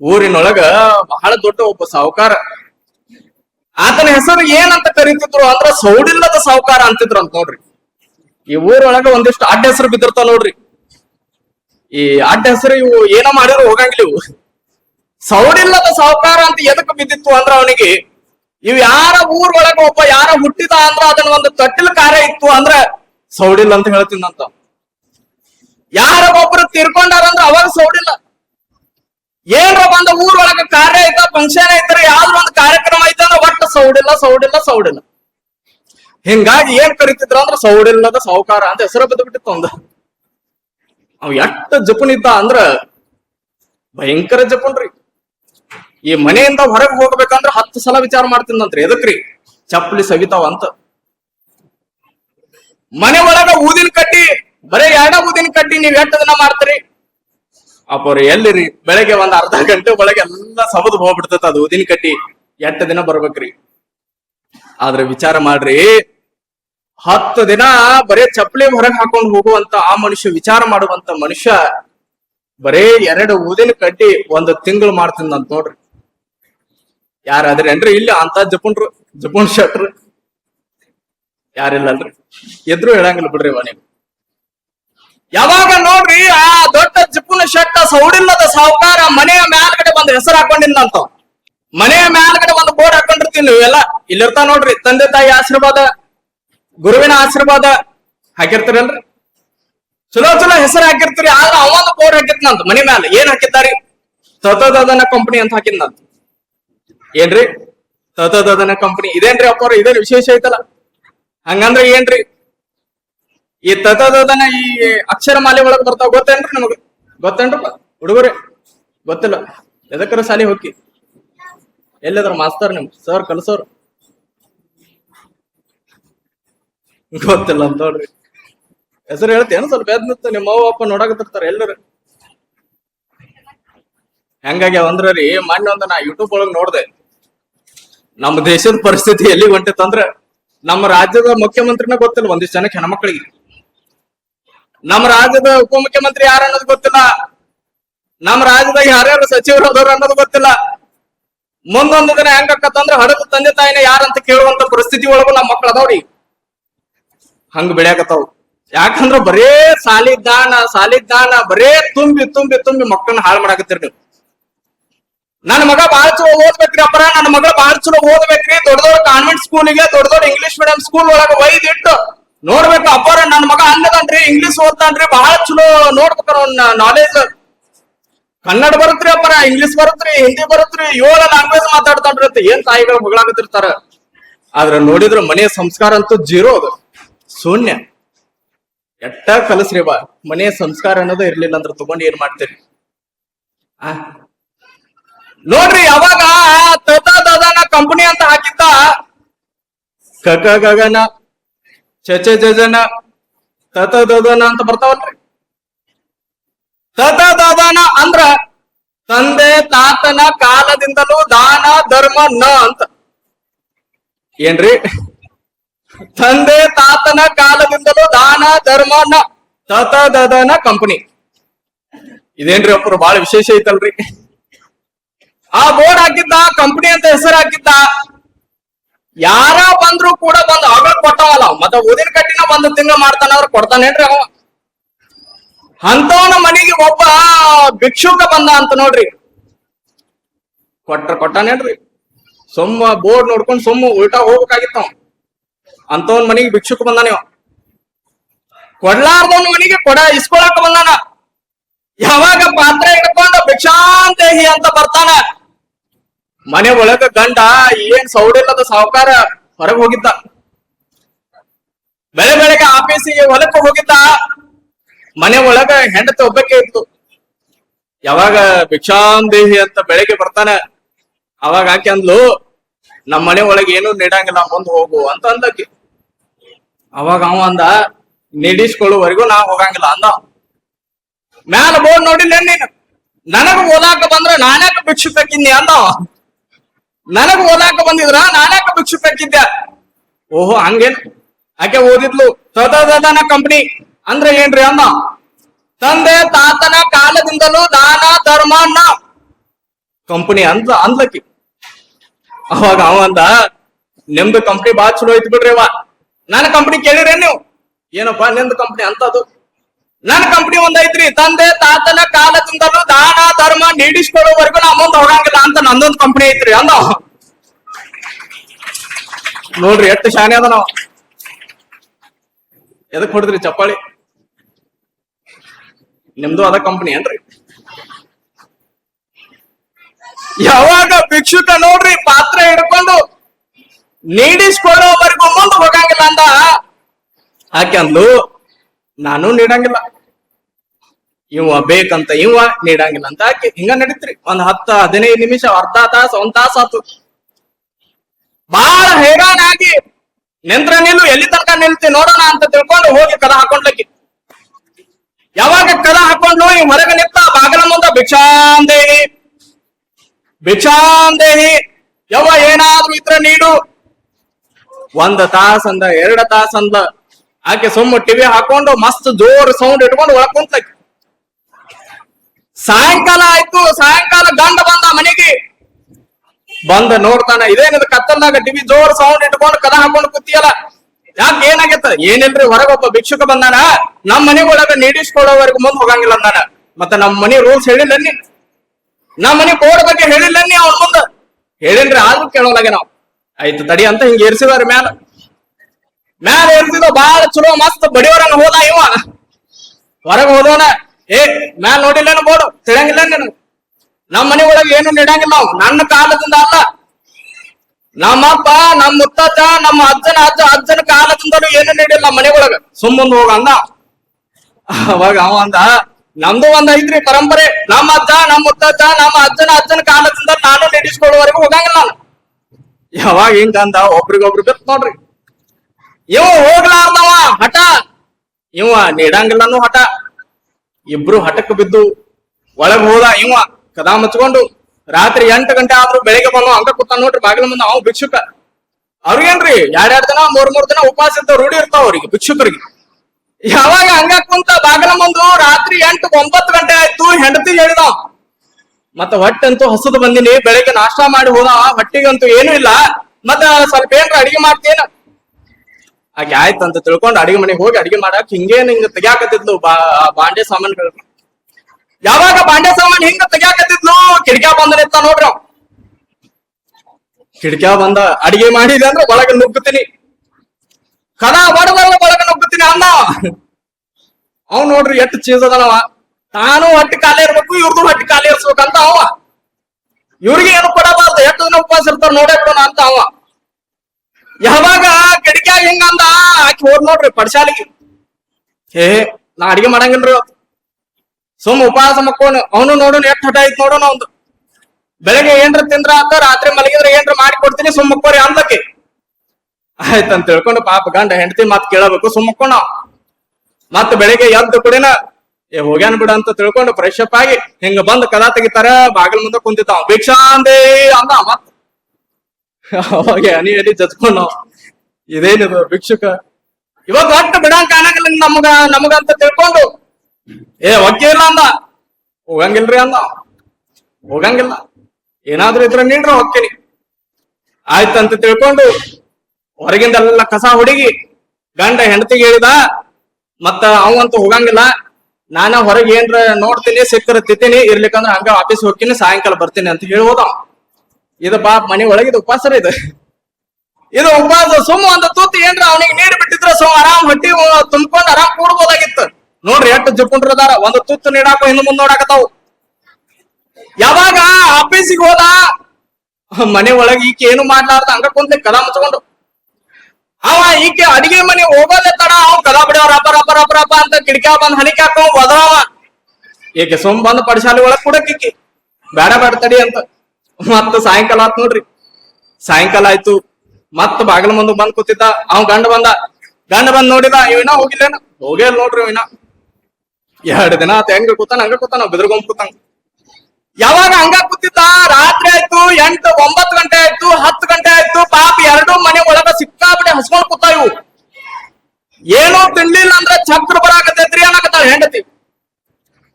ಊರಿನೊಳಗ ಬಹಳ ದೊಡ್ಡ ಒಬ್ಬ ಸಾಹುಕಾರ ಆತನ ಹೆಸರು ಏನಂತ ಕರಿತಿದ್ರು ಅಂದ್ರ ಸೌಡಿಲ್ಲದ ಸಾಹುಕಾರ ಅಂತಿದ್ರು ಅಂತ ನೋಡ್ರಿ. ಈ ಊರೊಳಗ ಒಂದಿಷ್ಟು ಅಡ್ಡ ಹೆಸರು ಬಿದ್ದಿರ್ತಾವ ನೋಡ್ರಿ. ಈ ಅಡ್ಡ ಹೆಸರು ಇವು ಏನೋ ಮಾಡಿದ್ರು ಹೋಗಂಗಿಲ್ಲ ಇವು. ಸೌಡಿಲ್ಲದ ಸಾಹುಕಾರ ಅಂತ ಎದಕ್ ಬಿದ್ದಿತ್ತು ಅಂದ್ರ ಅವನಿಗೆ, ಇವ್ ಯಾರ ಊರ್ ಒಳಗ ಒಬ್ಬ ಯಾರ ಹುಟ್ಟಿದ ಅಂದ್ರ ಅದನ್ನ ಒಂದು ತಟ್ಟಿಲ್ ಕಾರ್ಯ ಇತ್ತು ಅಂದ್ರ ಸೌಡಿಲ್ಲ ಅಂತ ಹೇಳ್ತೀನಂತ ಯಾರ ಒಬ್ರು ತೀರ್ಕೊಂಡಾರ ಅಂದ್ರ ಅವಾಗ ಸೌಡಿಲ್ಲ. ಏನ್ರ ಬಂದ ಊರೊಳಗ ಕಾರ್ಯ ಐತ ಫಂಕ್ಷನ್ ಐತರ ಯಾವ್ದ್ರ ಒಂದ್ ಕಾರ್ಯಕ್ರಮ ಐತ ಅಂದ್ರ ಒಟ್ಟು ಸೌಡಿಲ್ಲ ಸೌಡಿಲ್ಲ ಸೌಡಿಲ್ಲ. ಹಿಂಗಾಗಿ ಏನ್ ಕರಿತಿದ್ರ ಅಂದ್ರ ಸೌಡಿಲ್ಲದ ಸಾಹುಕಾರ ಅಂತ ಹೆಸರು ಬಿದ್ದು ಬಿಟ್ಟಿತ್ತು ಒಂದು. ಅವ್ ಎಷ್ಟ ಜಪುನಿದ್ದ ಅಂದ್ರ ಭಯಂಕರ ಜಪುನ್ರಿ. ಈ ಮನೆಯಿಂದ ಹೊರಗೆ ಹೋಗ್ಬೇಕಂದ್ರ ಹತ್ತು ಸಲ ವಿಚಾರ ಮಾಡ್ತೀನಂತ್ರಿ ಎದಕ್ರಿ? ಚಪ್ಪಲಿ ಸವಿತಾವ ಅಂತ ಮನೆ ಒಳಗ ಊದಿನ ಕಡ್ಡಿ, ಬರೇ ಎರಡ ಊದಿನ ಕಡ್ಡಿ ನೀವ್ ಎಷ್ಟು ದಿನ ಮಾಡ್ತೀರಿ? ಅಪ್ಪವ್ರಿ, ಎಲ್ಲಿರಿ? ಬೆಳಗ್ಗೆ ಒಂದ್ ಅರ್ಧ ಗಂಟೆ ಒಳಗೆ ಎಲ್ಲ ಸಬದ್ ಹೋಗ್ಬಿಡ್ತೈತ ಅದು ಊದಿನ ಕಟ್ಟಿ. ಎಂಟು ದಿನ ಬರ್ಬೇಕ್ರಿ? ಆದ್ರೆ ವಿಚಾರ ಮಾಡ್ರಿ. ಹತ್ತು ದಿನ ಬರೇ ಚಪ್ಪಲಿ ಹೊರಗೆ ಹಾಕೊಂಡು ಹೋಗುವಂತ ಆ ಮನುಷ್ಯ, ವಿಚಾರ ಮಾಡುವಂತ ಮನುಷ್ಯ ಬರೇ ಎರಡು ಊದಿನ ಕಟ್ಟಿ ಒಂದು ತಿಂಗಳು ಮಾಡ್ತಿಂದಂತ ನೋಡ್ರಿ. ಯಾರಾದ್ರೇನ್ರಿ ಇಲ್ಲ, ಅಂತ ಜಪುನ್ರು ಜಪುನ್ ಶಟ್ರು. ಯಾರಿಲ್ಲಲ್ರಿ ಎದ್ರು ಹೇಳಂಗಿಲ್ಲ ಬಿಡ್ರಿ ಮನೆಗೆ ಯಾವಾಗ ನೋಡ್ರಿ ಆ ದೊಡ್ಡ ಜಿಪ್ಪುನ ಶೆಟ್ಟ ಸೌಡಿಲ್ಲದ ಸಾವುಕಾರ ಮನೆಯ ಮ್ಯಾಲ್ಗಡೆ ಬಂದು ಹೆಸರು ಹಾಕೊಂಡಿದ್ದಂತ ಮನೆಯ ಮ್ಯಾಲ್ಗಡೆ ಒಂದು ಬೋರ್ಡ್ ಹಾಕೊಂಡಿರ್ತೀವಿ ನೀವೆಲ್ಲ ಇಲ್ಲಿರ್ತಾ ನೋಡ್ರಿ, ತಂದೆ ತಾಯಿ ಆಶೀರ್ವಾದ, ಗುರುವಿನ ಆಶೀರ್ವಾದ ಹಾಕಿರ್ತೀರಲ್ರಿ? ಚಲೋ ಚಲೋ ಹೆಸರು ಹಾಕಿರ್ತೀರಿ ಆದ್ರೆ ಅವೊಂದು ಬೋರ್ಡ್ ಅಂತ ಮನೆ ಮ್ಯಾಲ. ಏನ್ ಹಾಕಿದ್ದಾರಿ? ತತದನ ಕಂಪನಿ ಅಂತ ಹಾಕಿದ್ನಂತ. ಏನ್ರಿ? ತತದನ ಕಂಪನಿ ಇದೇನ್ರಿ ಅಪ್ಪ ಇದೇನ್ ವಿಶೇಷ ಐತಲ್ಲ? ಹಂಗಂದ್ರೆ ಏನ್ರಿ? ಈ ತದನ ಈ ಅಕ್ಷರ ಮಾಲೆ ಒಳಗ್ ಬರ್ತಾವ ಗೊತ್ತೇನ್ರಿ ನಮಗ? ಗೊತ್ತೇನ್ರಪ್ಪ? ಹುಡುಗರೇ, ಗೊತ್ತಿಲ್ಲ. ಎದಕ್ಕರ ಸಾಲಿ ಹೋಗಿ ಎಲ್ಲದ್ರ ಮಾಸ್ತರ್ ನಿಮ್? ಸರ್ ಕಲ್ಸೋರ್. ಗೊತ್ತಿಲ್ಲ ಅಂತ ನೋಡ್ರಿ. ಹೆಸರು ಹೇಳ್ತೇನು ಸ್ವಲ್ಪ ಬೇದ ನಿಂತು ನಿಮ್ಮ ಅವ್ವ, ಅಪ್ಪ ನೋಡಕತ್ತಿರ್ತಾರ ಎಲ್ಲರು. ಹೆಂಗಾಗ್ಯಾವ ಅಂದ್ರ ರೀ, ಮೊನ್ನೆ ಒಂದ ನಾ ಯೂಟ್ಯೂಬ್ ಒಳಗ್ ನೋಡ್ದೆ. ನಮ್ಮ ದೇಶದ ಪರಿಸ್ಥಿತಿ ಎಲ್ಲಿ ಹೊಂಟಿತ್ತಂದ್ರ ನಮ್ಮ ರಾಜ್ಯದ ಮುಖ್ಯಮಂತ್ರಿನ ಗೊತ್ತಿಲ್ಲ, ಒಂದಿಷ್ಟು ಜನಕ್ಕೆ ಹೆಣ್ಮಕ್ಳಿಗೆ. ನಮ್ಮ ರಾಜ್ಯದ ಉಪಮುಖ್ಯಮಂತ್ರಿ ಯಾರು ಅನ್ನೋದು ಗೊತ್ತಿಲ್ಲ. ನಮ್ಮ ರಾಜ್ಯದಾಗ ಯಾರ್ಯಾರು ಸಚಿವರು ಅದವ್ರು ಅನ್ನೋದು ಗೊತ್ತಿಲ್ಲ. ಮುಂದೊಂದು ದಿನ ಹೆಂಗಾಕತ್ತಂದ್ರ ಹಡಗು ತಂದೆ ತಾಯಿನ ಯಾರಂತ ಕೇಳುವಂತ ಪರಿಸ್ಥಿತಿ ಒಳಗೂ ನಮ್ಮ ಮಕ್ಳು ಅದಾವ್ರಿ. ಹಂಗ ಬೆಳ್ಯಾಕತ್ತಾವ್. ಯಾಕಂದ್ರ ಬರೇ ಸಾಲಿದ್ದಾನ ಸಾಲಿದ್ದಾನ, ಬರೇ ತುಂಬಿ ತುಂಬಿ ತುಂಬಿ ಮಕ್ಕಳನ್ನ ಹಾಳು ಮಾಡಾಕತ್ತೀರಿ ನೀವು. ನನ್ನ ಮಗ ಬಾಳ ಚಲೋ ಓದ್ಬೇಕ್ರಿ ಅಪ್ಪರ ನನ್ನ ಮಗಳ ಬಾಳ ಚಲೋ ಓದ್ಬೇಕ್ರಿ. ದೊಡ್ಡ ದೊಡ್ಡ ಕಾನ್ವೆಂಟ್ ಸ್ಕೂಲಿಗೆ ದೊಡ್ಡ ದೊಡ್ಡ ಇಂಗ್ಲಿಷ್ ಮೀಡಿಯಂ ಸ್ಕೂಲ್ ಒಳಗ ಒಯ್ದ್ ಇಟ್ಟು ನೋಡ್ಬೇಕು ಅಪ್ಪಾರ ನನ್ನ ಮಗ ಅನ್ನದನ್ರಿ ಇಂಗ್ಲಿಷ್ ಓದ್ತಾನ್ರಿ, ಬಹಳ ಚಲೋ ನೋಡ್ಬೇಕು ಅವ್ನ ನಾಲೆಜ್ ಕನ್ನಡ ಬರುತ್ರಿ ಅಪ್ಪರ ಇಂಗ್ಲಿಷ್ ಬರುತ್ರಿ ಹಿಂದಿ ಬರುತ್ರಿ, ಏಳ ಲ್ಯಾಂಗ್ವೇಜ್ ಮಾತಾಡ್ತಾನ್ರಿ ಅಂತ ಏನ್ ತಾಯಿಗಳು ಮಗಳಾಗತಿರ್ತಾರ ಆದ್ರ ನೋಡಿದ್ರ ಮನೆಯ ಸಂಸ್ಕಾರ ಅಂತೂ ಜೀರೋ ಅದು. ಶೂನ್ಯ. ಎಟ್ಟ ಕಲಸ್ರಿ ಬಾ ಮನೆಯ ಸಂಸ್ಕಾರ ಅನ್ನೋದು ಇರ್ಲಿಲ್ಲ ಅಂದ್ರೆ ತಗೊಂಡು ಏನ್ ಮಾಡ್ತೀರಿ? ಆ? ನೋಡ್ರಿ, ಯಾವಾಗ ದಾದಾನ ಕಂಪನಿ ಅಂತ ಹಾಕಿದ್ದ? ಕಕ ಗಗನ ಚಚ ಜಜನ ತತ, ದದನ ಅಂತ ಬರ್ತಾವಲ್ರಿ. ತತ, ದದನ ಅಂದ್ರ ತಂದೆ, ತಾತನ ಕಾಲದಿಂದಲೂ ದಾನ, ಧರ್ಮ, ನ ಅಂತ. ಏನ್ರಿ? ತಂದೆ, ತಾತನ ಕಾಲದಿಂದಲೂ ದಾನ, ಧರ್ಮ, ನ. ತತ, ದದನ ಕಂಪನಿ ಇದೇನ್ರಿ ಒಬ್ಬರು ಬಹಳ ವಿಶೇಷ ಐತಲ್ರಿ. ಆ ಬೋರ್ಡ್ ಹಾಕಿದ್ದ ಕಂಪನಿ ಅಂತ ಹೆಸರು ಹಾಕಿದ್ದ ಯಾರ ಬಂದ್ರು ಕೂಡ ಬಂದು ಅಗಳ ಕೊಟ್ಟವಲ್ಲ. ಮತ್ತ ಊದಿನ ಕಟ್ಟಿನ ಒಂದು ತಿಂಗಳು ಮಾಡ್ತಾನ ಅವ್ರು ಕೊಡ್ತಾನೇನ್ರಿ ಅವ? ಅಂತವನ ಮನೆಗೆ ಒಬ್ಬ ಭಿಕ್ಷುಕ ಬಂದ ಅಂತ ನೋಡ್ರಿ. ಕೊಟ್ರ ಕೊಟ್ಟಾನೇನ್ರಿ. ಸುಮ್ಮ ಬೋರ್ಡ್ ನೋಡ್ಕೊಂಡು ಸುಮ್ಮ ಉಲ್ಟಾ ಹೋಗ್ಬೇಕಾಗಿತ್ತ ಅಂತವನ್ ಮನೆಗೆ ಭಿಕ್ಷುಕ ಬಂದಾನ ನೀವು ಕೊಡ್ಲಾರ್ದವನ ಮನೆಗೆ ಕೊಡ, ಇಸ್ಕೊಳಕ ಬಂದಾನ. ಯಾವಾಗ ಪಾತ್ರೆ ಹಿಡ್ಕೊಂಡು ಭಿಕ್ಷಾಂತೇಹಿ ಅಂತ ಬರ್ತಾನ. ಮನೆ ಒಳಗ ಗಂಡ ಏನ್ ಸೌಡಿಲ್ಲದ ಸಾವುಕಾರ ಹೊರಗೆ ಹೋಗಿದ್ದ. ಬೆಳೆ ಬೆಳಗ್ಗೆ ಆಫೀಸಿಗೆ ಹೊಲಕ್ಕೆ ಹೋಗಿದ್ದ. ಮನೆ ಒಳಗ ಹೆಂಡತಿ ಒಬ್ಬಕ್ಕೆ ಇತ್ತು. ಯಾವಾಗ ಭಿಕ್ಷಾಂದೇಹಿ ಅಂತ ಬೆಳಗ್ಗೆ ಬರ್ತಾನೆ. ಅವಾಗ ಆಕೆ ಅಂದ್ಲು ನಮ್ಮ ಮನೆ ಒಳಗೆ ಏನು ನೀಡಂಗಿಲ್ಲ, ಮುಂದ್ ಹೋಗು ಅಂತ ಅಂದಕ್ಕೆ. ಅವಾಗ ಅವ ಅಂದ ನೀಡಿಸ್ಕೊಳ್ಳುವರೆಗೂ ನಾ ಹೋಗಂಗಿಲ್ಲ ಅಂದ. ಮ್ಯಾಲ ಬೋರ್ಡ್ ನೋಡಿ ನೀನು, ನನಗ ಓದಾಕ ಬಂದ್ರೆ ನಾನ್ಯಾಕ ಭಿಕ್ಷು ಬೇಕಿದ್ನಿ ಅಂದ. ನನಗ ಓದಾಕ ಬಂದಿದ್ರ, ನಾನ್ಯಾಕ ಭಿಕ್ಷು ಬೇಕಿದ್ದ ಓಹೋ, ಹಂಗೇನ್? ಆಕೆ ಓದಿದ್ಲು. ತದನ ಕಂಪನಿ ಅಂದ್ರೆ ಏನ್ರಿ ಅಮ್ಮ? ತಂದೆ, ತಾತನ ಕಾಲದಿಂದಲೂ ದಾನ, ಧರ್ಮ ಕಂಪನಿ ಅಂದ ಅಂದ್ಲಕ್ಕಿ ಅವಾಗ ಅವ ಅಂದ, ನಿಮ್ದು ಕಂಪನಿ ಬಾಳ ಚಲೋ ಐತಿ ಬಿಡ್ರಿ ಅವ. ನನ್ನ ಕಂಪನಿ ಕೇಳಿರೇನ್ ನೀವು? ಏನಪ್ಪಾ, ನಿಮ್ದು ಕಂಪನಿ ಅಂತದು. ನನ್ನ ಕಂಪ್ನಿ ಒಂದೈತ್ರಿ. ತಂದೆ, ತಾತನ ಕಾಲದಿಂದಲೂ ದಾನ, ಧರ್ಮ ನೀಡಿಸ್ಕೊಡೋವರೆಗೂ ನಾ ಮುಂದೆ ಹೋಗಂಗಿಲ್ಲ ಅಂತ ನಂದೊಂದು ಕಂಪ್ನಿ ಐತ್ರಿ. ಅಂದ. ನೋಡ್ರಿ, ಎಷ್ಟು ಶಾನೆ ಅದ ನಾವು. ಎದಕ್ ಹೊಡಿದ್ರಿ ಚಪ್ಪಾಳಿ? ನಿಮ್ದು ಅದ ಕಂಪನಿ ಏನ್ರಿ? ಯಾವಾಗ ಭಿಕ್ಷುಕ ನೋಡ್ರಿ, ಪಾತ್ರ ಹಿಡ್ಕೊಂಡು ನೀಡಿಸ್ಕೊಳ್ಳೋವರೆಗೂ ಮುಂದೆ ಹೋಗಂಗಿಲ್ಲ ಅಂದ. ಆಕೆ ಅಂದ್ಲು ನಾನು ನೀಡಂಗಿಲ್ಲ. ಇವ ಬೇಕಂತ ಇವ ನೀಡಂಗಿಲ್ಲ ಅಂತ ಹಾಕಿ ಹಿಂಗ ನಡೀತ್ರಿ. ಒಂದ್ ಹತ್ತ ಹದಿನೈದು ನಿಮಿಷ ಅರ್ಧ ತಾಸ, ಒಂದ್ ತಾಸ ಆತು. ಬಹಳ ಹೈರಾಣ ಆಗಿ ನಿಂತ್ರ ನಿಲ್ಲು, ಎಲ್ಲಿ ತನಕ ನಿಲ್ತಿ ನೋಡೋಣ ಅಂತ ತಿಳ್ಕೊಂಡು ಹೋಗಿ ಕದ ಹಾಕೊಂಡ್ಲಕ್ಕಿ. ಯಾವಾಗ ಕದ ಹಾಕೊಂಡು ಈ ಹೊರಗೆ ನಿಂತ ಬಾಗಲ ಮುಂದ ಭಿಕ್ಷಾಂದೇಹಿ. ಭಿಕ್ಷಾಂದೇಹಿ. ಯವ ಏನಾದ್ರೂ ಇದ್ರ ನೀಡು. ಒಂದ್ ತಾಸಂದ ಅಂದ ತಾಸಂದ ಆಕೆ ಸುಮ್ಮ ಟಿವಿ ಹಾಕೊಂಡು ಮಸ್ತ್ ಜೋರ್ ಸೌಂಡ್ ಇಟ್ಕೊಂಡು ಒಳಗ್ ಕುಂತಾಕಿ ಸಾಯಂಕಾಲ ಆಯ್ತು, ಸಾಯಂಕಾಲ ಗಂಡ ಬಂದ ಮನೆಗೆ. ಬಂದ ನೋಡ್ತಾನ ಇದೇನಿದ ಕತ್ತಲ್ದಾಗ ಟಿವಿ ಜೋರ್ ಸೌಂಡ್ ಇಟ್ಕೊಂಡು ಕದ ಹಾಕೊಂಡು ಕೂತಿಯಲ್ಲ. ಯಾಕೆ ಏನಾಗತ್ತ ಏನಿಲ್ರಿ, ಹೊರಗೊಬ್ಬ ಭಿಕ್ಷುಕ ಬಂದಾನ? ಮನೆ ಒಳಗ ನೀಡಿಸ್ಕೊಳ್ಳೋವರೆಗೂ ಮುಂದ್ ಹೋಗಂಗಿಲ್ಲ ಅಂದಾನ. ಮತ್ತ ನಮ್ ಮನಿ ರೂಲ್ಸ್ ಹೇಳಿಲ್ಲ ನೀ ನಮ್ ಮನಿ ಕೋಡ್ ಬಗ್ಗೆ ಹೇಳಿಲ್ಲ ನೀ ಅವ್ನ ಮುಂದ. ಹೇಳಿಲ್ರಿ, ಆದ್ರೂ ಕೇಳೋಲಾಗೆ ನಾವು ಆಯ್ತು ತಡಿ ಅಂತ ಹಿಂಗ ಏರ್ಸಿದಾರ ಮ್ಯಾಲ. ಮ್ಯಾಲ ಏರ್ಸಿದ ಬಾಳ ಚಲೋ, ಮಸ್ತ್ ಬಡಿಯವರನ್ನ ಹೋದ ಇವ. ಹೊರಗ ಹೋದವನ, ಏ, ಮ್ಯಾಲ ನೋಡಿಲ್ಲೇನು ಬೋಡು? ತಿಳಿಯಂಗಿಲ್ಲ ನೀನು. ನಮ್ಮ ಮನೆ ಒಳಗ ಏನು ನೀಡಂಗಿಲ್ಲ ನಾವು ನನ್ನ ಕಾಲದಿಂದ ಅಲ್ಲ. ನಮ್ಮಪ್ಪ ನಮ್ಮ ಮುತ್ತಜ್ಜ, ನಮ್ಮ ಅಜ್ಜನ ಅಜ್ಜ, ಅಜ್ಜನ ಕಾಲದಿಂದಲೂ ಏನು ನೀಡಿಲ್ಲ ಮನೆ ಒಳಗ. ಸುಮ್ಮನೆ ಹೋಗ ಅಂದ. ಅವಾಗ ಅವ ಅಂದ ನಮ್ದು ಒಂದ್ ಐತ್ರಿ ಪರಂಪರೆ. ನಮ್ಮ ಅಜ್ಜ, ನಮ್ಮ ಮುತ್ತಜ್ಜ, ನಮ್ಮ ಅಜ್ಜನ ಅಜ್ಜನ ಕಾಲದಿಂದ ನಾನು ನೀಡಿಸ್ಕೊಳ್ಳುವವರೆಗೂ ಹೋಗಂಗಿಲ್ಲ ನಾನು. ಯಾವಾಗ ಹಿಂಗ ಅಂದ, ಒಬ್ರಿಗೊಬ್ರು ಬಿತ್ ನೋಡ್ರಿ. ಇವ ಹೋಗ್ಲಾರ್ದವ ಹಠ. ಇವ ನೀಡಂಗಿಲ್ಲನು ಹಠ. ಇಬ್ರು ಹಠಕ್ಕೆ ಬಿದ್ದು ಒಳಗ್ ಹೋದ ಇವ ಕದಾ ಮುಚ್ಕೊಂಡು. ರಾತ್ರಿ ಎಂಟು ಗಂಟೆ ಆದ್ರೂ ಬೆಳಿಗ್ಗೆ ಬಂದು ಹಂಗ ಕೂತ ನೋಡ್ರಿ ಬಾಗಿಲ ಮುಂದೆ ಅವ್ ಭಿಕ್ಷುಕ. ಅವ್ರಿಗೇನ್ರಿ ಎರಡೆರಡು ದಿನ ಮೂರ್ ಮೂರ್ ದಿನ ಉಪವಾಸ ಇರ್ತಾವ ರೂಢಿ ಇರ್ತಾವ ಅವ್ರಿಗೆ ಭಿಕ್ಷುಕರಿಗೆ. ಯಾವಾಗ ಹಂಗ ಕುಂತ ಬಾಗಿಲ ಮುಂದು ರಾತ್ರಿ ಎಂಟು ಒಂಬತ್ತು ಗಂಟೆ ಆಯ್ತು ಹೆಂಡತಿ ಹೇಳಿದ. ಮತ್ತ ಹೊಟ್ಟಂತೂ ಹಸದು ಬಂದಿನಿ, ಬೆಳಿಗ್ಗೆ ನಾಷ್ಟಾ ಮಾಡಿ ಹೋದ, ಹೊಟ್ಟಿಗಂತೂ ಏನೂ ಇಲ್ಲ. ಮತ್ತ ಸ್ವಲ್ಪ ಏನ್ರ ಅಡಿಗೆ ಮಾಡ್ತೇನ. ಆಕೆ ಅಂತ ತಿಳ್ಕೊಂಡು ಅಡಿಗೆ ಮನೆಗೆ ಹೋಗಿ ಅಡಿಗೆ ಮಾಡಕ್ ಹಿಂಗೇನ್ ಹಿಂಗ ತೆಗ್ಯಾಕತ್ತಿದ್ಲು ಬಾಂಡೆ ಸಾಮಾನುಗಳು. ಯಾವಾಗ ಬಾಂಡೆ ಸಾಮಾನ್ ಹಿಂಗ ತೆಗ್ಯಾಕತ್ತಿದ್ಲು? ಕಿಡಿಕ್ಯಾ ಬಂದ ನಿಂತ ನೋಡ್ರಿ ಕಿಡಕ ಬಂದ, ಅಡಿಗೆ ಮಾಡಿದೆ ಅಂದ್ರೆ ಒಳಗೆ ನುಗ್ಗುತ್ತೀನಿ. ಕದ ಹೊಡೆದಲ್ಲ ಒಳಗೆ ನುಗ್ಗುತ್ತೀನಿ ಅನ್ನ ಅವ್ ನೋಡ್ರಿ ಎಷ್ಟು ಚೀಸ್ ಅದನವ. ತಾನು ಹೊಟ್ಟಿ ಖಾಲಿ ಇರ್ಬೇಕು ಇವ್ರದ್ದು ಹೊಟ್ಟಿ ಖಾಲಿ ಇರ್ಸ್ಬೇಕಂತ ಅವ. ಇವ್ರಿಗೆ ಏನು ಕೊಡಬಾರ್ದು, ಎಷ್ಟು ದಿನ ಉಪವಾಸ ಇರ್ತಾರ ನೋಡೇ ಅಂತ ಅವ. ಯಾವಾಗ ಹಿಂಗ ಅಂದ? ಆಕಿ ಹೋದ್ ನೋಡ್ರಿ ಪಡ್ಶಾಲಿಗೆ ಹೇ ನಾ ಅಡಿಗೆ ಮಾಡಂಗಿಲ್ರಿ ಸುಮ್ ಉಪವಾಸ ಮಕ್ಕೋನು ಅವನು ನೋಡೋಣ ಎಷ್ಟು ಹಠ ಐತ್ ನೋಡೋಣ ಅವ್ನು ಬೆಳಗ್ಗೆ ಏನ್ರ ತಿಂದ್ರ ಅಂತ ರಾತ್ರಿ ಮಲಗಿದ್ರೆ ಏನ್ರ ಮಾಡಿ ಕೊಡ್ತೀನಿ ಸುಮ್ ಮಕ್ಕೋರಿ ಅಂದಕ್ಕೆ ಆಯ್ತಂತ ತಿಳ್ಕೊಂಡು ಪಾಪ ಗಂಡ ಹೆಂಡತಿ ಮಾತು ಕೇಳಬೇಕು ಸುಮ್ ಮಕ್ಕೋಣ ಮತ್ತ ಬೆಳಿಗ್ಗೆ ಎದ್ದು ಕುಡಿನ ಏ ಹೋಗ್ಯಾನ್ ಬಿಡ ಅಂತ ತಿಳ್ಕೊಂಡು ಫ್ರೆಶ್ ಅಪ್ ಆಗಿ ಹಿಂಗ ಬಂದ್ ಕದ ತೆಗಿತಾರ ಬಾಗಿಲ್ ಮುಂದೆ ಕುಂತಿತ್ತಾವ ಭಿಕ್ಷಾಂದೇ ಅಂದ ಮತ್ ಅವಾಗ ಅನಿ ಅನಿ ಜಜ್ಕೊಂಡ್ ನಾವ್ ಇದೇನಿದು ಭಿಕ್ಷುಕ? ಇವಾಗ ಒಟ್ಟು ಬಿಡಂಗ ಕಾಣಂಗಿಲ್ಲ ನಮಗ, ನಮಗಂತ ತಿಳ್ಕೊಂಡು. ಏ ಇಲ್ಲ ಅಂದ. ಹೋಗಂಗಿಲ್ರಿ ಅಂದ. ಹೋಗಂಗಿಲ್ಲ. ಏನಾದ್ರೂ ಇದ್ರ ನೀಡ್ರ ಹೊಕ್ಕೇನಿ ಆಯ್ತಂತ ತಿಳ್ಕೊಂಡು ಹೊರಗಿಂದೆಲ್ಲ ಕಸ ಹುಡುಗಿ ಗಂಡ ಹೆಂಡತಿಗೆ ಹೇಳಿದ, ಮತ್ತ ಅವಂತೂ ಹೋಗಂಗಿಲ್ಲ. ನಾನ ಹೊರಗೆ ಏನ್ರ ನೋಡ್ತೀನಿ, ಸಿಕ್ಕರ ತಿತ್ತೀನಿ ಇರ್ಲಿಕ್ಕಂದ್ರ ಹಂಗ ಆಫೀಸ್ ಹೋಗ್ತೀನಿ, ಸಾಯಂಕಾಲ ಬರ್ತೀನಿ ಅಂತ ಹೇಳಿ ಹೋದ. ಇದು ಬಾಪ್ ಮನೆ ಒಳಗಿದ ಉಪವಾಸರ ಇದು. ಇದು ಉಪವಾಸ ಸುಮ್ಮ ಒಂದು ತೂತು ಏನ್ರ ಅವನಿಗೆ ನೀರು ಬಿಟ್ಟಿದ್ರ ಸುಮ್ಮ ಆರಾಮ್ ಹೊಟ್ಟಿ ತುಂಬ್ಕೊಂಡ್ ಆರಾಮ್ ಕೂಡ್ಬೋದಾಗಿತ್ತು. ನೋಡ್ರಿ ಎಷ್ಟು ಜುಕುಂಡ್ರದಾರ ಒಂದು ತುತ್ತು ನೀಡಾಕ ಹಿಂದ್ ಮುಂದ್ ನೋಡಾಕತ್ತಾವು. ಯಾವಾಗ ಆಫೀಸಿಗೆ ಹೋದ, ಮನೆ ಒಳಗೆ ಈಕೆ ಏನು ಮಾಡ್ಲಾರ್ದ, ಹಂಗ ಕುಂತ ಕದ ಮುಚ್ಕೊಂಡು. ಅವ ಈಕೆ ಅಡಿಗೆ ಮನೆ ಹೋಗೋದೇ ತಡ, ಅವ್ ಕದ ಬಿಡವ ಅಪ್ಪ ರಪ್ಪ ರಪ್ಪ ರಪ್ಪ ಅಂತ ಕಿಡಕ ಬಂದ್ ಹನಿ ಹಾಕೊಂಡ್ ಒದರವ ಈಕೆ ಸುಮ್ ಬಂದ್ ಪಡಶಾಲಿ ಒಳಗ್ ಕುಡಕ್ಕಿಕ್ಕಿ ಬೇಡ ಬೇಡ ತಡಿ ಅಂತ. ಮತ್ತ ಸಾಯಂಕಾಲ ಆತ್ ನೋಡ್ರಿ. ಸಾಯಂಕಾಲ ಆಯ್ತು. ಮತ್ತ ಬಾಗಿಲ ಮುಂದೆ ಬಂದ್ ಕೂತಿದ್ದ. ಅವ್ ಗಂಡ ಬಂದ, ಗಂಡ ಬಂದ್ ನೋಡಿದ, ಇವಿನ ಹೋಗಿಲ್ಲೇನ? ಹೋಗೇ ನೋಡ್ರಿ ಇವಿನ. ಎರಡು ದಿನ ಆತ, ಹೆಂಗ ಕೂತಾನ, ಹಂಗ ಕೂತಾನ ಬೆದರ್ಗೊಂಡ್ ಕೂತಾನ. ಯಾವಾಗ ಹಂಗ ಕೂತಿದ್ದ? ರಾತ್ರಿ ಆಯ್ತು, ಎಂಟು, ಒಂಬತ್ತು ಗಂಟೆ ಆಯ್ತು, ಹತ್ತು ಗಂಟೆ ಆಯ್ತು, ಪಾಪ ಎರಡು ಮನೆ ಒಳಗ ಸಿಕ್ಕಾಬಿಟ್ಟೆ ಹಸ್ಕೊಂಡ್ ಕೂತ ಇವು. ಏನೋ ತಿನ್ಲಿಲ್ಲ ಅಂದ್ರ ಚಕ್ರ ಬರಾಕತೈತ್ರಿ ಅನ್ನಕತ್ತಾಳ ಹೆಂಡತಿ.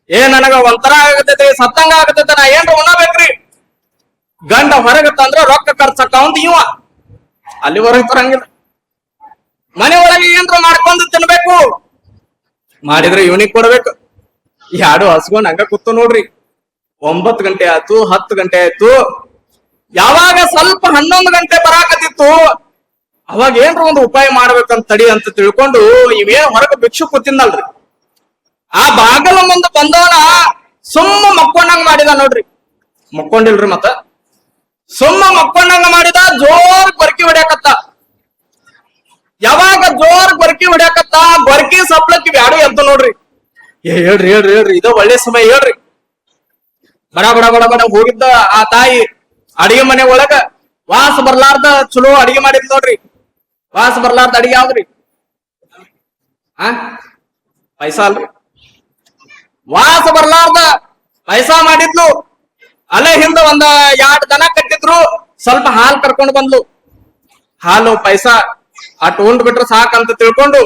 ಏ, ನನಗ ಒಂಥರ ಆಗತೈತಿ ಸತ್ತಂಗ ಆಗತೈತಿ ನಾ ಏನ್ರ ಉಣ್ಣಬೇಕ್ರಿ ಗಂಡ ಹೊರಗತ್ತಂದ್ರ ರೊಕ್ಕ ಖರ್ಚಕ್ಕಾವಂತ ಇವ. ಅಲ್ಲಿ ಹೊರಗೆ ತರಂಗಿಲ್ಲ ಮನೆ ಒಳಗೆ ಏನ್ರ ಮಾಡ್ಕೊಂಡು ತಿನ್ಬೇಕು. ಮಾಡಿದ್ರೆ ಇವನಿಗೆ ಕೊಡ್ಬೇಕು. ಯಾಡು ಹಸ್ಕೊಂಡ್ ಹಂಗ ಕೂತು ನೋಡ್ರಿ. ಒಂಬತ್ತು ಗಂಟೆ ಆಯ್ತು, ಹತ್ತು ಗಂಟೆ ಆಯ್ತು. ಯಾವಾಗ ಸ್ವಲ್ಪ ಹನ್ನೊಂದು ಗಂಟೆ ಬರಾಕತ್ತಿತ್ತು, ಅವಾಗ ಏನ್ರ ಒಂದು ಉಪಾಯ ಮಾಡ್ಬೇಕಂತ ತಡಿ ಅಂತ ತಿಳ್ಕೊಂಡು ಇವೇನ್ ಹೊರಗೆ ಭಿಕ್ಷು ಕೂತಿಂದಲ್ರಿ ಆ ಬಾಗಲ ಮುಂದೆ ಬಂದವನ ಸುಮ್ಮ ಮಕ್ಕೊಂಡಂಗ ಮಾಡಿದ ನೋಡ್ರಿ. ಮಕ್ಕೊಂಡಿಲ್ರಿ ಮತ್ತ? ಸುಮ್ಮ ಮಕ್ಕೊಂಡಂಗ ಮಾಡಿದ ಜೋರ್ ಬರ್ಕಿ ಹೊಡ್ಯಾಕತ್ತ. ಯಾವಾಗ ಜೋರ್ ಬರ್ಕಿ ಹೊಡ್ಯಾಕತ್ತ? ಬರ್ಕಿ ಸಪ್ಲಕ್ಕಿ ಬ್ಯಾಡು ಎದ್ದು ನೋಡ್ರಿ. ಏ, ಹೇಳ್ರಿ ಹೇಳ್ರಿ ಹೇಳ್ರಿ. ಇದ ಒಳ್ಳೆ ಸಮಯ, ಹೇಳ್ರಿ. ಬಡ ಬಡ ಬಡ ಬಡ, ಹೋಗಿದ್ದ ಆ ತಾಯಿ ಅಡಿಗೆ ಮನೆ ಒಳಗ. ವಾಸ ಬರ್ಲಾರ್ದ ಚಲೋ ಅಡಿಗೆ ಮಾಡಿದ್ ನೋಡ್ರಿ. ವಾಸ ಬರ್ಲಾರ್ದ ಅಡಿಗೆ ಯಾವ್ದ್ರಿ? ಆ? ಪೈಸಾ ಅಲ್ರಿ. ವಾಸ ಬರ್ಲಾರ್ದ ಪೈಸಾ ಮಾಡಿದ್ಲು. ಅಲ್ಲೇ ಹಿಂದ ಒಂದ ಎರಡ್ ದನ ಕಟ್ಟಿದ್ರು, ಸ್ವಲ್ಪ ಹಾಲು ಕರ್ಕೊಂಡು ಬಂದ್ಲು. ಹಾಲು, ಪೈಸಾ, ಆ ಉಂಡ್ ಬಿಟ್ರೆ ಸಾಕಂತ ತಿಳ್ಕೊಂಡು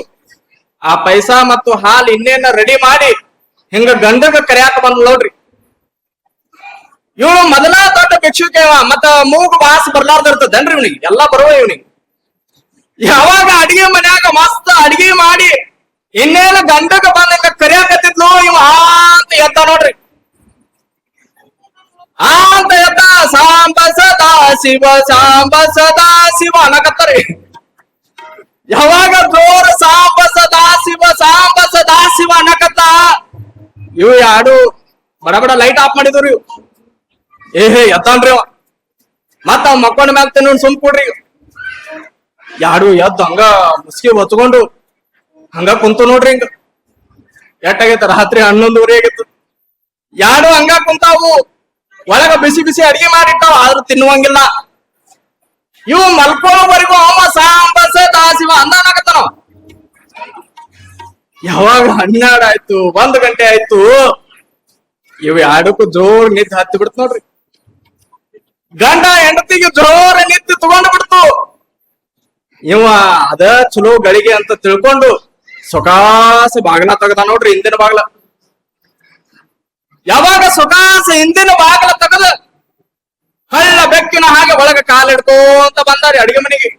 ಆ ಪೈಸಾ ಮತ್ತು ಹಾಲು ಇನ್ನೇನ ರೆಡಿ ಮಾಡಿ ಹಿಂಗ ಗಂಡಗ ಕರ್ಯಾಕ ಬಂದ್ಲು ನೋಡ್ರಿ. ಇವನು ಮೊದಲ ದೊಡ್ಡ ಭಿಕ್ಷುಕೆ ಮತ್ತ ಮೂಗು ವಾಸ ಬರ್ಲಾರ್ದ ಇರ್ತದನ್ರಿ ಇವನಿಗೆ? ಎಲ್ಲಾ ಬರುವ ಇವನಿಗೆ. ಯಾವಾಗ ಅಡಿಗೆ ಮನ್ಯಾಗ ಮಸ್ತ್ ಅಡಿಗೆ ಮಾಡಿ ಇನ್ನೇನ ಗಂಡಗ ಬಂದ ಕರಿಯಾಕತ್ತಿದ್ಲು, ಇವ ಅಂತ ಎತ್ತ ನೋಡ್ರಿ. ಆ ಅಂತ ಎದ್ದ ಸಾಂಬ ಸದಾ ಶಿವ ಸಾಂಬ ಸದಾ ಶಿವ. ಅನ್ನಕತ್ತರಿ ಯಾವಾಗ ಜೋರ ಸಾಂಬ ಸದಾ ಶಿವ ಸಾಂಬ ಸದಾ ಶಿವ ಅನ್ನಕತ್ತ ಇವು ಯಾಡು? ಬಡ ಬಡ ಲೈಟ್ ಆಫ್ ಮಾಡಿದ್ರು ಇವು. ಏ, ಹೇ ಎತ್ತಾನ್ರಿ ಅವ. ಮತ್ತ ಅವ್ ಮಕ್ಕೊಂಡ ಮ್ಯಾಲ ತಿನ್ನ ಸುಮ್ ಕೊಡ್ರಿ ಯಾಡು, ಎದ್ದು ಹಂಗ ಮುಸ್ಕಿ ಹೊತ್ಕೊಂಡು ಹಂಗ ಕುಂತು ನೋಡ್ರಿ ಹಿಂಗ. ಎಟ್ಟಾಗೈತ ರಾತ್ರಿ ಹನ್ನೊಂದುವರೆ ಆಗಿತ್ತು ಯಾರು ಹಂಗ ಕುಂತಾವು? ಒಳಗ ಬಿಸಿ ಬಿಸಿ ಅಡಿಗೆ ಮಾಡಿಟ್ಟಾವ, ಆದ್ರೂ ತಿನ್ನುವಂಗಿಲ್ಲ. ಇವು ಮಲ್ಕೊಳ್ಳೋವರೆಗೂ ಅವ ಸಾಂಬಸ ದಾಸಿವ ಅಂದಾನಾಗತ್ತಾನವ ಯಾವಾಗ ಹನ್ನೆರಡು ಆಯ್ತು, ಒಂದ್ ಗಂಟೆ ಆಯ್ತು, ಇವ್ ಎರಡಕ್ಕೂ ಜೋರ್ ನಿದ್ದೆ ಹತ್ತಿ ಬಿಡ್ತು ನೋಡ್ರಿ. ಗಂಡ ಹೆಂಡತಿಗೆ ಜೋರ ನಿದ್ದೆ ತಗೊಂಡು ಬಿಡ್ತು. ಇವ ಅದ ಚಲೋ ಗಳಿಗೆ ಅಂತ ತಿಳ್ಕೊಂಡು ಸೊಕಾಸ ಬಾಗ್ಲ ತೆಗದ ನೋಡ್ರಿ, ಹಿಂದಿನ ಬಾಗಿಲ. ಯಾವಾಗ ಸುಖಾಸ ಹಿಂದಿನ ಬಾಗಿಲ ತಗದ ಹಳ್ಳ ಬೆಕ್ಕಿನ ಹಾಗೆ ಒಳಗ ಕಾಲಿಡ್ಕೋಂತ ಬಂದಾರಿ ಅಡಿಗೆ ಮನೆಗೆ.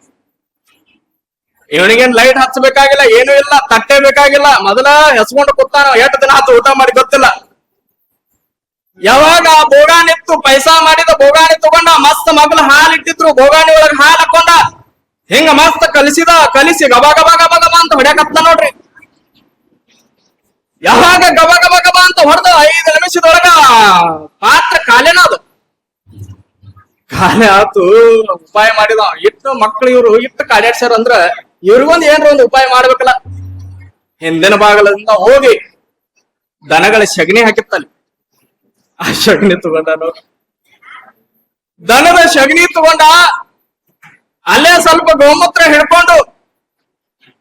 ಇವನಿಗೇನ್ ಲೈಟ್ ಹಚ್ಚಬೇಕಾಗಿಲ್ಲ, ಏನೂ ಇಲ್ಲ, ತಟ್ಟೆ ಬೇಕಾಗಿಲ್ಲ. ಮೊದಲ ಹೆಸ್ಕೊಂಡು ಕೂತಾನ, ಎಷ್ಟು ದಿನ ಹತ್ತು ಊಟ ಮಾಡಿ ಗೊತ್ತಿಲ್ಲ. ಯಾವಾಗ ಬೋಗಾಣಿತ್ತು ಪೈಸಾ ಮಾಡಿದ ಬೋಗಾಣಿ ತಗೊಂಡ, ಮಸ್ತ್ ಮಗ್ಲ ಹಾಲು ಇಟ್ಟಿದ್ರು ಬೋಗಾಣಿ ಒಳಗ ಹಾಲು ಹಾಕೊಂಡ, ಹಿಂಗ ಮಸ್ತ್ ಕಲಿಸಿದ, ಕಲಿಸಿ ಗಬ ಅಂತ ಹೊಡ್ಯಾಕತ್ತ ನೋಡ್ರಿ. ಯಾವಾಗ ಗಬ ಗಬ ಗಬ ಅಂತ ಹೊಡೆದ ಐದು ನಿಮಿಷದೊಳಗ ಪಾತ್ರ ಖಾಲಿನ ಅದು. ಖಾಲಿ ಆತು, ಉಪಾಯ ಮಾಡಿದ. ಇಟ್ಟು ಮಕ್ಳು ಇವ್ರು ಇಟ್ಟು ಕಾಡ್ಯಾಡ್ಸ್ಯಾರ ಅಂದ್ರ ಇವ್ರಿಗೊಂದ್ ಏನ್ರ ಒಂದು ಉಪಾಯ ಮಾಡ್ಬೇಕಲ್ಲ. ಹಿಂದಿನ ಭಾಗದಿಂದ ಹೋಗಿ ದನಗಳ ಸಗಣಿ ಹಾಕಿತ್ತಲ್ಲಿ. ಆ ಸಗಣಿ ತಗೊಂಡನು. ದನದ ಸಗಣಿ ತಗೊಂಡ ಅಲ್ಲೇ ಸ್ವಲ್ಪ ಗೋಮೂತ್ರ ಹಿಡ್ಕೊಂಡು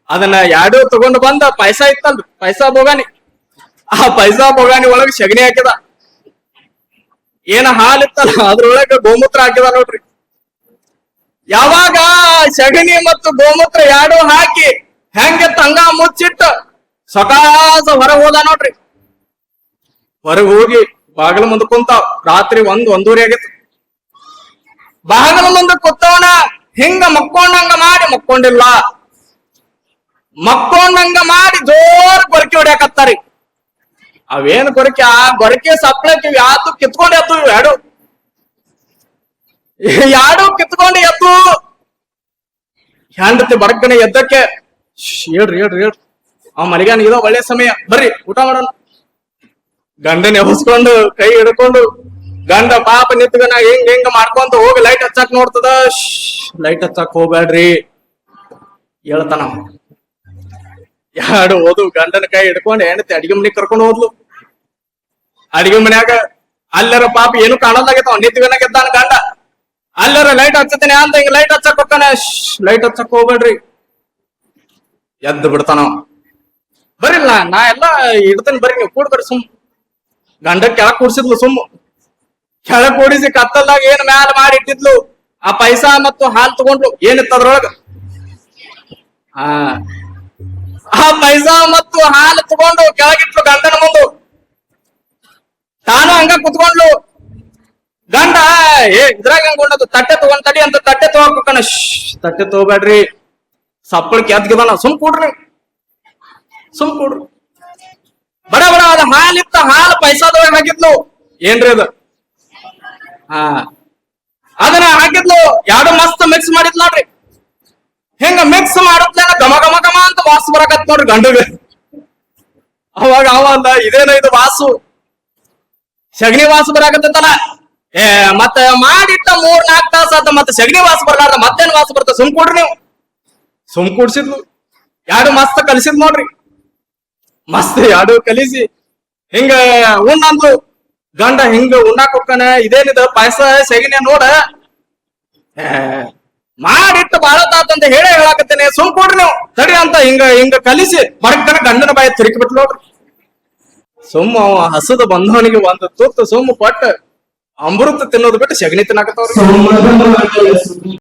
ಅದನ್ನ ಯಾಡು ತಗೊಂಡು ಬಂದ, ಪೈಸಾ ಇತ್ತಲ್ರಿ ಪೈಸಾ ಬೋಗಾನಿ ಆ ಪೈಸಾ ಬೋಗಾನಿ ಒಳಗೆ ಸಗಣಿ ಹಾಕಿದ ಏನ ಹಾಲಿತ್ತಲ್ಲ ಅದ್ರೊಳಗ ಗೋಮೂತ್ರ ಹಾಕಿದ ನೋಡ್ರಿ. ಯಾವಾಗ ಸಗಣಿ ಮತ್ತು ಗೋಮೂತ್ರ ಎರಡು ಹಾಕಿ ಹೆಂಗೆ ತಂಗ ಮುಚ್ಚಿಟ್ಟು ಸಕಾಸ ಹೊರಗ ಹೋದ ನೋಡ್ರಿ. ಹೊರಗ ಹೋಗಿ ಬಾಗಿಲ ಮುಂದೆ ಕುಂತಾವ್ ರಾತ್ರಿ ಒಂದ್ ಒಂದೂರಿ ಆಗಿತ್ತು. ಬಾಗಿಲ ಮುಂದೆ ಕೂತವನ ಹಿಂಗ ಮಕ್ಕೊಂಡಂಗ ಮಾಡಿ ಮಕ್ಕೊಂಡಿಲ್ಲ. ಮಕ್ಕೊಂಡಂಗ ಮಾಡಿ ಜೋರ್ ಬರ್ಕಿ ಹೊಡ್ಯಾಕತ್ತಾರಿ. ಅವೇನ್ ಗೊರಕೆ ಆ ಗೊರಕೆ ಸಪ್ಲೈ ಯಾತು ಕಿತ್ಕೊಂಡು ಎತ್ತು ಇವ್ ಎರಡು ಯಾಡು ಕಿತ್ಕೊಂಡು ಎತ್ತು ಹೆಂಡತಿ ಬಡಕನೆ ಎದ್ದಕ್ಕೆ? ಹೇಳ್ರಿ ಹೇಳ್ರಿ ಹೇಳ್ರಿ. ಅವ ಮನೆಗಾನ ಇದೋ ಒಳ್ಳೆ ಸಮಯ. ಬರ್ರಿ, ಊಟ ಮಾಡೋಣ. ಗಂಡನ ಎಬ್ಸ್ಕೊಂಡು ಕೈ ಹಿಡ್ಕೊಂಡು, ಗಂಡ ಪಾಪ ನಿಂತ್ಗನ ಹೆಂಗ್ ಹೆಂಗ್ ಮಾಡ್ಕೊಂತ ಹೋಗಿ ಲೈಟ್ ಹಚ್ಚಾಕ್ ನೋಡ್ತದ. ಲೈಟ್ ಹಚ್ಚಾಕ್ ಹೋಗ್ಬೇಡ್ರಿ ಹೇಳ್ತಾನ. ಎರಡು ಓದು, ಗಂಡನ ಕೈ ಹಿಡ್ಕೊಂಡು ಹೆಂಡತಿ ಅಡಿಗೆ ಮನೆ ಕರ್ಕೊಂಡು ಹೋದ್ಲು. ಅಡಿಗೆ ಮನ್ಯಾಗ ಅಲ್ಲರ ಪಾಪ ಏನು ಕಾಣೋದಾಗೈತವ ನಿಂತ್ಗನ ಗೆದ್ದಾನ ಗಂಡ. ಅಲ್ಲರ ಲೈಟ್ ಹಚ್ಚತೇನೆ ಅಂತ ಹಿಂಗ ಲೈಟ್ ಹಚ್ಚಕ್ ಹೋಗ್ತಾನೆ. ಲೈಟ್ ಹಚ್ಚಕ್ ಹೋಗ್ಬೇಡ್ರಿ. ಎದ್ದು ಬಿಡ್ತಾನ ಬರಿಲ್ಲ ನಾ ಎಲ್ಲ ಇಡ್ತೇನೆ ಬರ್ರಿ ನೀವು ಕೂಡ್ಬರ್ರಿ ಸುಮ್. ಗಂಡ ಕೆಳಗ್ ಕೂಡ್ಸಿದ್ಲು ಸುಮ್. ಕೆಳಗ್ ಕೂಡಿಸಿ ಕತ್ತಲ್ದಾಗ ಏನ್ ಮ್ಯಾಲ ಮಾಡಿ ಇಟ್ಟಿದ್ಲು. ಆ ಪೈಸಾ ಮತ್ತು ಹಾಲ್ ತಗೊಂಡ್ಲು. ಏನಿತ್ತ ಅದ್ರೊಳಗ ಆ ಮೈಸಾ ಮತ್ತು ಹಾಲು ತಗೊಂಡು ಕೆಳಗಿಟ್ಲು ಗಂಡನ ಮುಂದು. ತಾನು ಹಂಗ ಕುತ್ಕೊಂಡ್ಲು. ಗಂಡ, ಏ, ಇದ್ರಾಗ ಹಂಗೊಂಡದು ತಟ್ಟೆ ತಗೊಂಡ್ ತಡಿ ಅಂತ ತಟ್ಟೆ ತಗೋಬೇಕಣ ತಟ್ಟೆ ತಗೋಬೇಡ್ರಿ. ಸಪ್ಪಳ ಕೆದ್ಗಿದಾನ ಸುಮ್ ಕೂಡ್ರಿ ಸುಮ್ ಕೂಡ್ರಿ. ಬಡ ಬಡ ಅದ ಹಾಲಿತ್ತ ಹಾಲು ಪೈಸಾದೊಳಗೆ ಹಾಕಿದ್ಲು. ಏನ್ರಿ ಅದು? ಹಾ. ಅದನ್ನ ಹಾಕಿದ್ಲು. ಯಾವ್ದೋ ಮಸ್ತ್ ಮಿಕ್ಸ್ ಮಾಡಿದ್ ನೋಡ್ರಿ. ಹಿಂಗ ಮಿಕ್ಸ್ ಮಾಡುತ್ತೇನ ಘಮ ಘಮ ಘಮ ಅಂತ ವಾಸು ಬರಕತ್ ನೋಡ್ರಿ ಗಂಡಗ. ಅವಾಗ ಅವ ಅಂದ, ಇದೇನ ಇದು ವಾಸು. ಸಗಣಿ ವಾಸು ಬರಾಕತ್ತಲ್ಲ ಏ, ಮತ್ತ ಮಾಡಿಟ್ಟ ಮೂರ್ ನಾಲ್ಕು ತಾಸ ಆತ, ಮತ್ತೆ ಸಗಣಿ ವಾಸು ಬರ್ಲಾರ್ದ, ಮತ್ತೇನ್ ವಾಸು ಬರ್ತ ಸುಮ್ ಕೊಡ್ರಿ ನೀವು. ಸುಮ್ ಕೂಡ್ಸಿದ್ಲು ಎರಡು ಮಸ್ತ್ ಕಲಿಸಿದ್ ನೋಡ್ರಿ. ಮಸ್ತ್ ಯಾಡು ಕಲಿಸಿ. ಹಿಂಗ ಉಣ್ಣಂದು ಗಂಡ ಹಿಂಗ ಉಣ್ಣಾಕ್ ಹೋಗ್ತಾನೆ ಇದೇನಿದ ಪಾಯಸ, ಸಗಣಿ ನೋಡ. ಮಾಡಿಟ್ಟು ಬಾಳತಾತ ತಾತಂತ ಹೇಳೇ ಹೇಳಾಕತ್ತೇನೆ. ಸುಮ್ ಕೊಡ್ರಿ ನೀವು. ತಡಿ ಅಂತ ಹಿಂಗ ಹಿಂಗ ಕಲಿಸಿ. ಬಡಕ್ತನ ಗಂಡನ ಬಾಯಿ ತಿರುಗಿ ಬಿಟ್ಟು ನೋಡ್ರಿ. ಸುಮ್ಮ ಹಸದ ಬಂಧವನಿಗೆ ಒಂದು ತುತ್ತು ಸುಮ್ಮ ಕೊಟ್ಟ ಅಮೃತ ತಿನ್ನೋದು ಬಿಟ್ಟು ಸಗಣಿ ತಿನ್ನಾಕತ್ತವ್ರಿ.